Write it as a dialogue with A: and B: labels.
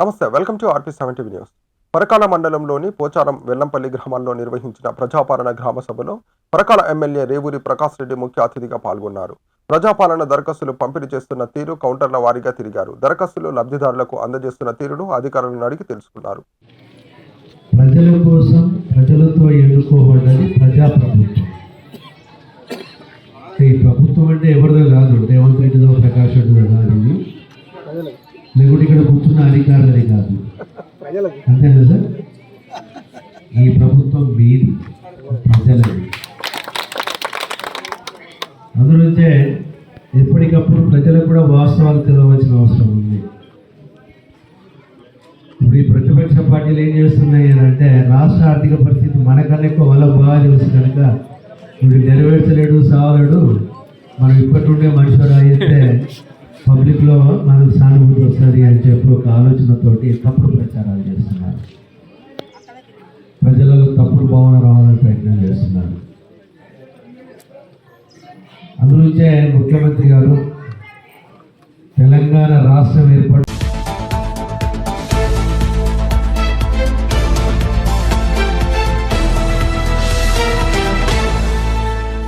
A: నమస్తే welcome to RP seventy news. Parakala మండలంలోని పోచారం వెల్లంపల్లి గ్రామాల్లో నిర్వహించిన ప్రజాపాలన గ్రామ సభలో పరకాల ఎమ్మెల్యే రేవూరి ప్రకాష్ రెడ్డి ముఖ్య అతిథిగా పాల్గొన్నారు. ప్రజాపాలన దరఖాస్తులు పంపిణీ చేస్తున్న తీరు కౌంటర్ల వారీగా తిరిగారు. దరఖాస్తులు లబ్ధిదారులకు అందజేస్తున్న తీరును అధికారులను అడిగి తెలుసుకున్నారు.
B: ప్రజల కోసం ప్రజలతో ఎన్నుకోబడ్డది ప్రజాప్రభుత్వం. ఈ ప్రభుత్వం అంటే ఎవరిదో కాదు రేవంత్ రెడ్డిదో ప్రకాష్ రెడ్డిదో కాదు ఇది లేకుంటే ఇక్కడ కూర్చున్న అధికారులది కాదు. అంతేనా సార్? ఈ ప్రభుత్వం మీది ప్రజలది. అందులోంచే ఎప్పటికప్పుడు ప్రజలకు కూడా వాస్తవాలు తెలవలసిన అవసరం ఉంది. ఇప్పుడు ఈ ప్రతిపక్ష పార్టీలు ఏం చేస్తున్నాయి అని అంటే రాష్ట్ర ఆర్థిక పరిస్థితి మనకన్నా ఎక్కువ వాళ్ళకు బాగా తెలుసు కనుక వీడు నెరవేర్చలేడు సావలేడు. మనం ఇప్పటి నుండే మనుషులు అయితే పబ్లిక్లో మనకు సానుభూతి వస్తుంది అని చెప్పి ఒక ఆలోచనతోటి తప్పుడు ప్రచారాలు చేస్తున్నారు. ప్రజలలో తప్పుడు భావన రావాలని ప్రయత్నం చేస్తున్నారు. అందులోంచే ముఖ్యమంత్రి గారు తెలంగాణ